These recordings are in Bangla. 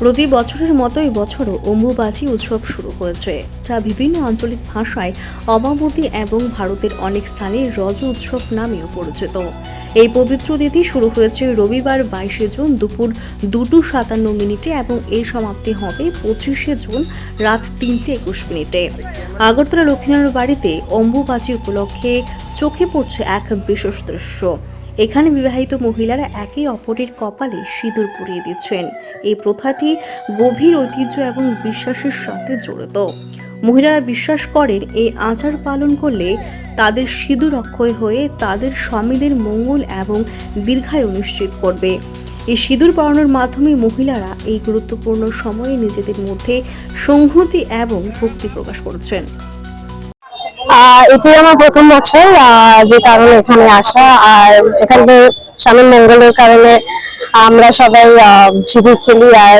প্রতি বছরের মতোই বছরও অম্বুবাচী উৎসব শুরু হয়েছে, যা বিভিন্ন আঞ্চলিক ভাষায় অবামতী এবং ভারতের অনেক স্থানে রজ উৎসব নামেও পরিচিত। এই পবিত্র তিথি শুরু হয়েছে রবিবার বাইশে জুন দুপুর দুটো সাতান্ন মিনিটে এবং এর সমাপ্তি হবে পঁচিশে জুন রাত তিনটে একুশ মিনিটে। আগরতলা লক্ষ্মীনারায়ণ বাড়িতে অম্বুবাচী উপলক্ষে চোখে পড়ছে এক বিশেষ দৃশ্য। এখানে বিবাহিত মহিলারা একে অপরের কপালে সিঁদুর পরিয়ে দিচ্ছেন। এই প্রথাটি গভীর ঐতিহ্য এবং বিশ্বাসের সাথে জড়িত। মহিলারা বিশ্বাস করেন, এই আচার পালন করলে তাদের সিঁদুর অক্ষয় হয়ে তাদের স্বামীদের মঙ্গল এবং দীর্ঘায়ু নিশ্চিত করবে। এই সিঁদুর পরানোর মাধ্যমে মহিলারা এই গুরুত্বপূর্ণ সময়ে নিজেদের মধ্যে সংহতি এবং ভক্তি প্রকাশ করছেন। এটি আমার প্রথম বছর যে কারণে এখানে আসা, আর এখানে স্বামীর মঙ্গলের কারণে আমরা সবাই সিঁদুর খেলি আর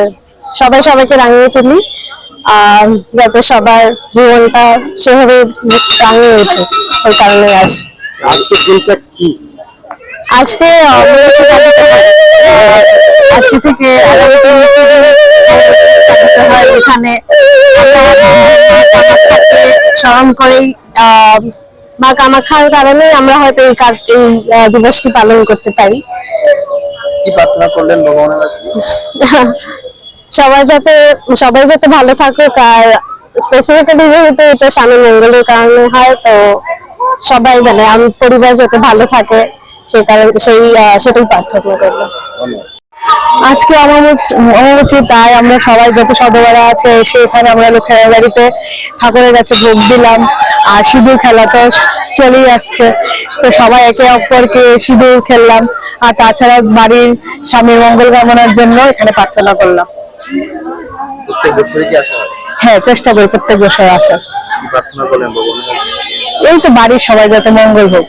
সবাই সবাইকে রাঙিয়ে ফেলি। যাতে সবার জীবনটা সেভাবে রাঙিয়ে ওঠে ওই কারণে আসি আজকের দিনটা কি? আজকে আজকে থেকে এখানে স্মরণ করেই আহ, মা কামাখ্যার কারণে আমরা হয়তো এই কার- এই দিবসটি পালন করতে পারি। কি প্রার্থনা করলেন ভগবানের কাছে? সবাই যাতে সবাই যাতে ভালো থাকুক আর স্পেসিফিক্যালি যেহেতু এটা স্বামী মঙ্গলের কারণে হয় তো সবাই মানে আমি পরিবার যাতে ভালো থাকে সে কারণে সেই আহ, সেটাই প্রার্থনা করব। ধন্যবাদ। আমার অমাবস্যা তাই আমরা সবাই যত সদবারা আছে এসে এখানে আমরা লোকের বাড়িতে ঠাকুরের কাছে ভোগ দিলাম। আর সিঁদুর খেলা তো চলেই আসছে। তো সবাই একে অপরকে সিঁদুর খেললাম। আর তাছাড়া বাড়ির স্বামীর মঙ্গল কামনার জন্য এখানে প্রার্থনা করলাম। হয়? চেষ্টা করি প্রত্যেক বছর আসার এই তো বাড়ির সবাই যাতে মঙ্গল হোক।